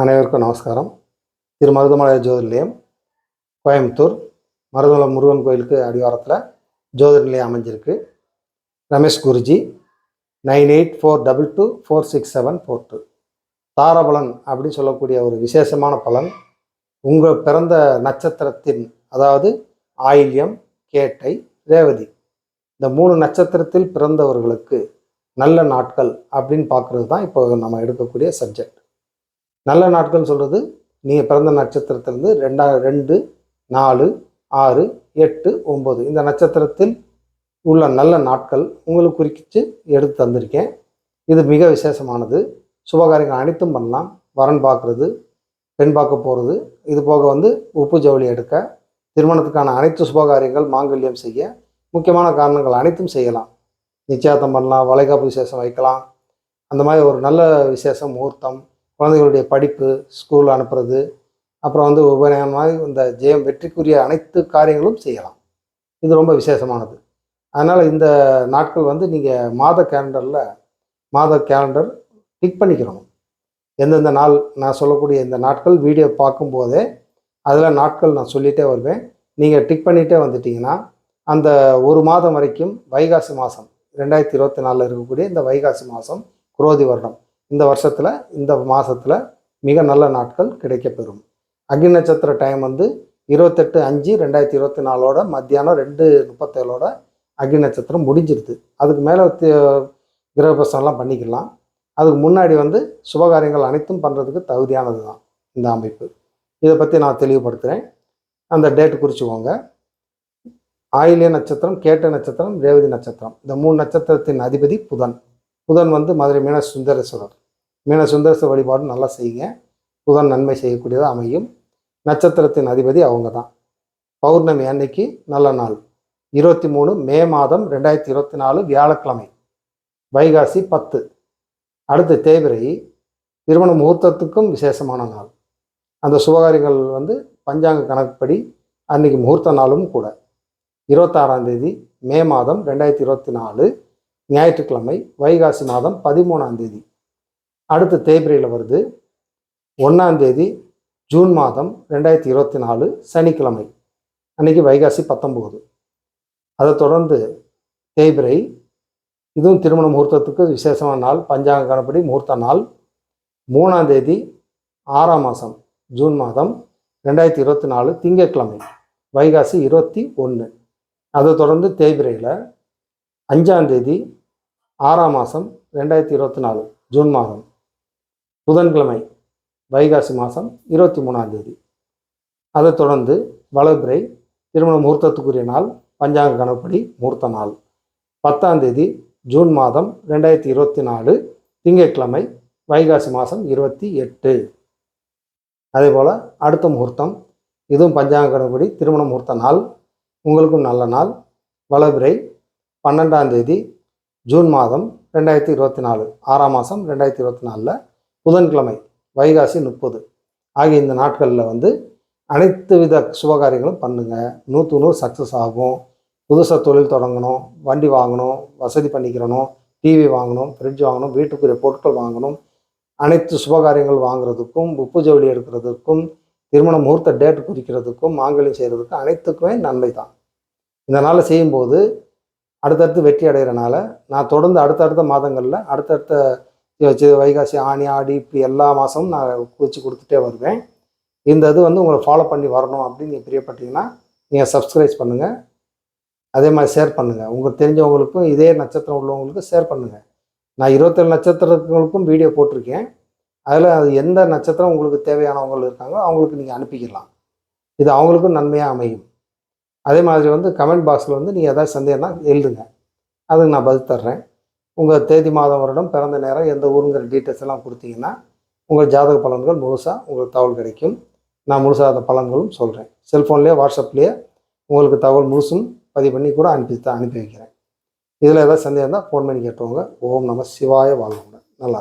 அனைவருக்கும் நமஸ்காரம். திரு மருதமலை ஜோதிர்நிலையம் கோயம்புத்தூர் மருதமலை முருகன் கோயிலுக்கு அடிவாரத்தில் ஜோதிட நிலையம் அமைஞ்சிருக்கு. Ramesh Guruji nine eight four double two four six seven four two. தாரபலன் அப்படின்னு சொல்லக்கூடிய ஒரு விசேஷமான பலன். உங்கள் பிறந்த நட்சத்திரத்தின் அதாவது ஆயில்யம் கேட்டை ரேவதி. இந்த மூணு நட்சத்திரத்தில் பிறந்தவர்களுக்கு நல்ல நாட்கள் அப்படின்னு பார்க்குறது தான் இப்போ நம்ம எடுக்கக்கூடிய சப்ஜெக்ட் நல்ல நாட்கள் சொல்கிறது நீங்கள் பிறந்த நட்சத்திரத்திலேருந்து ரெண்டா ரெண்டு நாலு ஆறு எட்டு ஒம்பது இந்த நட்சத்திரத்தில் உள்ள நல்ல நாட்கள் உங்களுக்கு குறிக்கிச்சு எடுத்து தந்திருக்கேன். இது மிக விசேஷமானது. சுபகாரியங்கள் அனைத்தும் பண்ணலாம். வரன் பார்க்குறது பெண் பார்க்க போகிறது இது போக வந்து உப்பு ஜவுளி எடுக்க திருமணத்துக்கான அனைத்து சுபகாரியங்கள் மாங்கல்யம் செய்ய முக்கியமான காரணங்கள் அனைத்தும் செய்யலாம். நிச்சயார்த்தம் பண்ணலாம் வளைகாப்பு விசேஷம் வைக்கலாம். அந்த மாதிரி ஒரு நல்ல விசேஷம் முகூர்த்தம் குழந்தைகளுடைய படிப்பு ஸ்கூல் அனுப்புறது அப்புறம் வந்து உபநயனம் இந்த ஜெயம் வெற்றிக்குரிய அனைத்து காரியங்களும் செய்யலாம். இது ரொம்ப விசேஷமானது. அதனால் இந்த நாட்கள் வந்து நீங்கள் மாத கேலண்டரில் மாத கேலண்டர் டிக் பண்ணிக்கிறணும் எந்தெந்த நாள் நான் சொல்லக்கூடிய இந்த நாட்கள் வீடியோ பார்க்கும்போதே அதில் நாட்கள் நான் சொல்லிகிட்டே வருவேன். நீங்கள் டிக் பண்ணிகிட்டே வந்துட்டிங்கன்னா அந்த ஒரு மாதம் வரைக்கும் வைகாசி மாதம் ரெண்டாயிரத்தி இருபத்தி நாலில் இருக்கக்கூடிய இந்த வைகாசி மாதம் குரோதி வருடம். இந்த வருஷத்தில் இந்த மாதத்தில் மிக நல்ல நாட்கள் கிடைக்கப்பெறும். அக்னி நட்சத்திர டைம் வந்து இருபத்தெட்டு அஞ்சு ரெண்டாயிரத்தி இருபத்தி நாலோட மத்தியானம் ரெண்டு முப்பத்தேழோட அக்னி நட்சத்திரம் முடிஞ்சிருது. அதுக்கு மேலே கிரகபிரசனம்லாம் பண்ணிக்கலாம். அதுக்கு முன்னாடி வந்து சுபகாரியங்கள் அனைத்தும் பண்ணுறதுக்கு தகுதியானது தான் இந்த அமைப்பு. இதை பற்றி நான் தெளிவுபடுத்துகிறேன் அந்த டேட்டு குறிச்சுக்கோங்க. ஆயிலிய நட்சத்திரம் கேட்ட நட்சத்திரம் ரேவதி நட்சத்திரம். இந்த மூணு நட்சத்திரத்தின் அதிபதி புதன். புதன் வந்து மதுரை மீன சுந்தரேஸ்வரர் மீன சுந்தரேஸ்வரர் வழிபாடு நல்லா செய்யுங்க. புதன் நன்மை செய்யக்கூடியதாக அமையும். நட்சத்திரத்தின் அதிபதி அவங்க தான் பௌர்ணமி அன்னைக்கு நல்ல நாள். இருபத்தி மூணு மே மாதம் ரெண்டாயிரத்தி இருபத்தி நாலு வியாழக்கிழமை. வைகாசி பத்து. அடுத்து தேவிரை திருமண முகூர்த்தத்துக்கும் விசேஷமான நாள். அந்த சுபகாரியங்கள் வந்து பஞ்சாங்க கணக்குப்படி அன்னைக்கு முகூர்த்த நாளும் கூட. இருபத்தாறாம் தேதி மே மாதம் ரெண்டாயிரத்தி இருபத்தி நாலு. ஞாயிற்றுக்கிழமை வைகாசி மாதம் பதிமூணாம் தேதி. அடுத்து தேய்பிரையில் வருது. ஒன்றாம் தேதி ஜூன் மாதம் ரெண்டாயிரத்தி இருபத்தி நாலு சனிக்கிழமை. அன்னைக்கு வைகாசி பத்தொம்போது அதை தொடர்ந்து தேய்பிரை இதுவும் திருமண முகூர்த்தத்துக்கு விசேஷமான நாள் பஞ்சாங்க கணப்படி முகூர்த்த நாள். மூணாம் தேதி ஆறாம் மாதம் ஜூன் மாதம் ரெண்டாயிரத்தி இருபத்தி நாலு திங்கட்கிழமை வைகாசி இருபத்தி ஒன்று அதை தொடர்ந்து தேய்பிரையில் அஞ்சாம் தேதி ஆறாம் மாதம் ரெண்டாயிரத்தி இருபத்தி நாலு ஜூன் மாதம். புதன்கிழமை வைகாசி மாதம் இருபத்தி மூணாம் தேதி அதை தொடர்ந்து வளபிரை திருமண முகூர்த்தத்துக்குரிய நாள் பஞ்சாங்க கணப்படி முகூர்த்த நாள். பத்தாம் தேதி ஜூன் மாதம் ரெண்டாயிரத்தி இருபத்தி நாலு திங்கட்கிழமை வைகாசி மாதம் இருபத்தி எட்டு. அதே போல் அடுத்த முகூர்த்தம் இதுவும் பஞ்சாங்க கணப்படி திருமண முகூர்த்த நாள். உங்களுக்கும் நல்ல நாள். வளபிரை பன்னெண்டாம் தேதி ஜூன் மாதம் ரெண்டாயிரத்தி இருபத்தி நாலு ஆறாம் மாதம் ரெண்டாயிரத்தி இருபத்தி நாலில் புதன்கிழமை வைகாசி முப்பது. ஆகிய இந்த நாட்களில் வந்து அனைத்து வித சுபகாரியங்களும் பண்ணுங்கள் நூற்று நூறு சக்ஸஸ் ஆகும். புதுசாக தொழில் தொடங்கணும் வண்டி வாங்கணும் வசதி பண்ணிக்கிறணும் டிவி வாங்கணும் ஃப்ரிட்ஜ் வாங்கணும் வீட்டுக்குரிய பொருட்கள் வாங்கணும். அனைத்து சுபகாரியங்கள் வாங்குறதுக்கும் உப்பு ஜவுளி எடுக்கிறதுக்கும் திருமண முகூர்த்த டேட் குறிக்கிறதுக்கும் மாங்கல்யம் செய்கிறதுக்கும் அனைத்துக்குமே நன்மை தான். இந்த நாளில் செய்யும்போது அடுத்தடுத்து வெற்றி அடைகிறனால நான் தொடர்ந்து அடுத்தடுத்த மாதங்களில் அடுத்தடுத்த வச்சு வைகாசி ஆணி ஆடி இப்படி எல்லா மாதமும் நான் குறித்து கொடுத்துட்டே வருவேன். இந்த இது வந்து உங்களை ஃபாலோ பண்ணி வரணும் அப்படின்னு நீங்கள் பிரியப்பட்டீங்கன்னா நீங்கள் சப்ஸ்கிரைப் பண்ணுங்கள் அதே மாதிரி ஷேர் பண்ணுங்கள் உங்களுக்கு தெரிஞ்சவங்களுக்கும் இதே நட்சத்திரம் உள்ளவங்களுக்கும் ஷேர் பண்ணுங்கள் நான் இருபத்தேழு நட்சத்திரங்களுக்கும் வீடியோ போட்டிருக்கேன். அதில் அது எந்த நட்சத்திரம் உங்களுக்கு தேவையானவங்க இருக்காங்களோ அவங்களுக்கு நீங்கள் அனுப்பிக்கலாம். இது அவங்களுக்கும் நன்மையாக அமையும். அதே மாதிரி வந்து கமெண்ட் பாக்ஸில் வந்து நீங்கள் எதாவது சந்தேகம்னா எழுதுங்க. அதுக்கு நான் பதில் தர்றேன். உங்கள் தேதி மாதம் வருடம் பிறந்த நேரம் எந்த ஊருங்கிற டீட்டெயில்ஸ் எல்லாம் கொடுத்தீங்கன்னா உங்கள் ஜாதக பலன்கள் முழுசாக உங்களுக்கு தகவல் கிடைக்கும். நான் முழுசாக அந்த பலன்களும் சொல்கிறேன் செல்ஃபோன்லேயே வாட்ஸ்அப்லேயே உங்களுக்கு தகவல் முழுசும் பதிவு பண்ணி கூட அனுப்பி அனுப்பி வைக்கிறேன். இதில் ஏதாவது சந்தேகம் இருந்தால் ஃபோன் பண்ணி கேட்டுவாங்க ஓம் நம சிவாய வாழ்வுங்க நல்லா